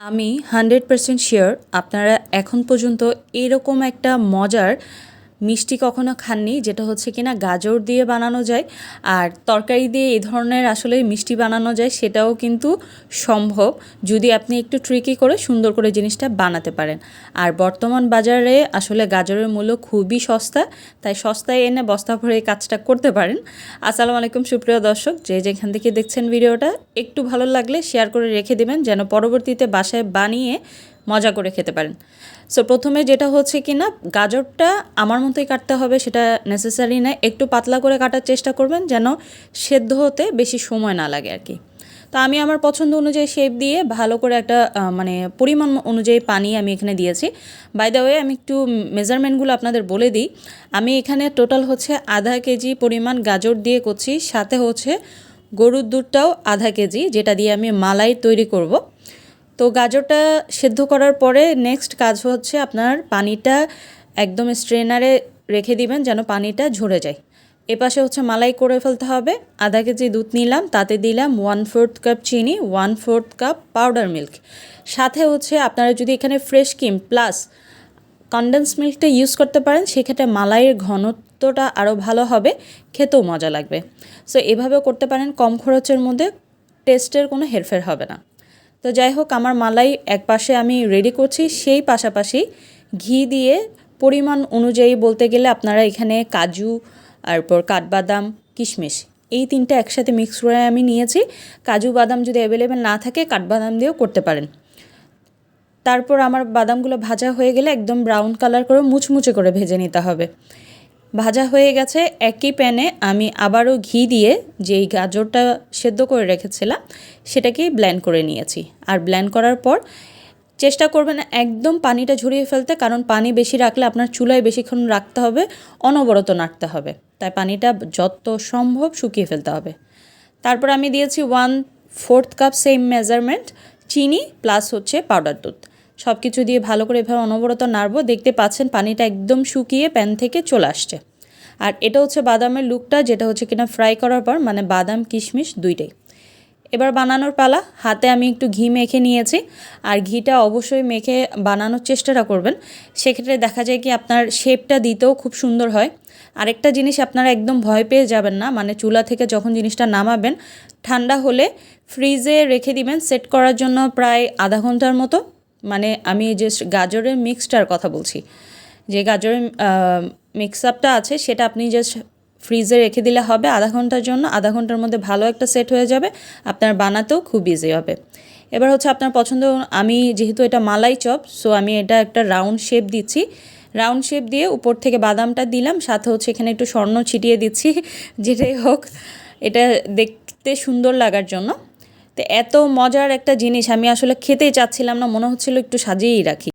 আমি hundred percent sure আপনারা এখন পর্যন্ত এরকম একটা মজার মিষ্টি কখনো খাননি, যেটা হচ্ছে কিনা গাজর দিয়ে বানানো যায়, আর তরকারি দিয়ে এই ধরনের আসলে মিষ্টি বানানো যায়, সেটাও কিন্তু সম্ভব। যদি আপনি একটু ট্রিকি করে সুন্দর করে জিনিসটা বানাতে পারেন। আর বর্তমান বাজারে আসলে গাজরের মূল্য খুবই সস্তা, তাই সস্তায় এনে বস্তা ভরে এই কাজটা করতে পারেন। আসসালামু আলাইকুম, সুপ্রিয় দর্শক, যে যেখান থেকে দেখছেন ভিডিওটা, একটু ভালো লাগলে শেয়ার করে রেখে দেবেন, যেন পরবর্তীতে বাসায় বানিয়ে মজা করে খেতে পারেন। সো প্রথমে যেটা হচ্ছে কি না, গাজরটা আমার মতোই কাটতে হবে, সেটা নেসেসারি না। একটু পাতলা করে কাটার চেষ্টা করবেন যেন সেদ্ধ হতে বেশি সময় না লাগে আর কি। তো আমি আমার পছন্দ অনুযায়ী শেপ দিয়ে ভালো করে একটা মানে পরিমাণ অনুযায়ী পানি আমি এখানে দিয়েছি। বাই দ্য ওয়ে আমি একটু মেজারমেন্টগুলো আপনাদের বলে দিই। আমি এখানে টোটাল হচ্ছে আধা কেজি পরিমাণ গাজর দিয়ে করছি, সাথে হচ্ছে গরুর দুধটাও আধা কেজি, যেটা দিয়ে আমি মালাই তৈরি করব। তো গাজরটা সেদ্ধ করার পরে নেক্সট কাজ হচ্ছে আপনার পানিটা একদম স্ট্রেনারে রেখে দিবেন যেন পানিটা ঝরে যায়। এপাশে হচ্ছে মালাই করে ফেলতে হবে। আধা কেজি দুধ নিলাম, তাতে দিলাম ওয়ান ফোর্থ কাপ চিনি one fourth cup powder milk সাথে হচ্ছে আপনারা যদি এখানে ফ্রেশ ক্রিম প্লাস কন্ডেন্স মিল্কটা ইউজ করতে পারেন, সেক্ষেত্রে মালাইয়ের ঘনত্বটা আরও ভালো হবে, খেতেও মজা লাগবে। সো এভাবেও করতে পারেন, কম খরচের মধ্যে টেস্টের কোনো হেরফের হবে না। তো যাই হোক, আমার মালাই এক পাশে আমি রেডি করছি। সেই পাশাপাশি ঘি দিয়ে পরিমাণ অনুযায়ী বলতে গেলে আপনারা এখানে কাজু, তারপর কাঠবাদাম, কিশমিশ এই তিনটা একসাথে মিক্স করে আমি নিয়েছি। কাজু বাদাম যদি অ্যাভেলেবেল না থাকে, কাঠবাদাম দিয়েও করতে পারেন। তারপর আমার বাদামগুলো ভাজা হয়ে গেলে একদম ব্রাউন কালার করে মুচমুচে করে ভেজে নিতে হবে। ভাজা হয়ে গেছে একই প্যানে আমি আবারও ঘি দিয়ে যেই গাজরটা সেদ্ধ করে রেখেছিলাম, সেটাকেই ব্ল্যান্ড করে নিয়েছি। আর ব্ল্যান্ড করার পর চেষ্টা করবেন একদম পানিটা ঝরিয়ে ফেলতে, কারণ পানি বেশি রাখলে আপনার চুলায় বেশিক্ষণ রাখতে হবে, অনবরত নাড়তে হবে। তাই পানিটা যত সম্ভব শুকিয়ে ফেলতে হবে। তারপর আমি দিয়েছি one fourth cup same measurement চিনি প্লাস হচ্ছে পাউডার দুধ। সব কিছু দিয়ে ভালো করে এভাবে অনবরত নাড়বো, দেখতে পাচ্ছেন পানিটা একদম শুকিয়ে প্যান থেকে চলে আসছে। আর এটা হচ্ছে বাদামের লুকটা, যেটা হচ্ছে কিনা ফ্রাই করার পর মানে বাদাম, কিশমিশ দুইটাই। এবার বানানোর পালা, হাতে আমি একটু ঘি মেখে নিয়েছি, আর ঘিটা অবশ্যই মেখে বানানোর চেষ্টাটা করবেন। সেক্ষেত্রে দেখা যায় কি আপনার শেপটা দিতেও খুব সুন্দর হয়। আরেকটা জিনিস আপনারা একদম ভয় পেয়ে যাবেন না মানে চুলা থেকে যখন জিনিসটা নামাবেন, ঠান্ডা হলে ফ্রিজে রেখে দিবেন, সেট করার জন্য প্রায় আধা ঘণ্টার মতো। মানে আমি যে গাজরের মিক্সটার কথা বলছি, যে গাজরের মিক্স আপটা আছে সেটা আপনি জাস্ট ফ্রিজে রেখে দিলে হবে আধা ঘণ্টার জন্য, আধা ঘণ্টার মধ্যে ভালো একটা সেট হয়ে যাবে, আপনার বানাতেও খুব ইজি হবে। এবার হচ্ছে আপনার পছন্দ, আমি যেহেতু এটা মালাই চপ সো আমি এটা একটা রাউন্ড শেপ দিচ্ছি। রাউন্ড শেপ দিয়ে উপর থেকে বাদামটা দিলাম, সাথে হচ্ছে এখানে একটু স্বর্ণ ছিটিয়ে দিচ্ছি, যেটাই হোক, এটা দেখতে সুন্দর লাগার জন্য। এত মজার একটা জিনিস আমি আসলে খেতেই চাচ্ছিলাম না মনে হচ্ছিল একটু সাজিয়েই রাখি।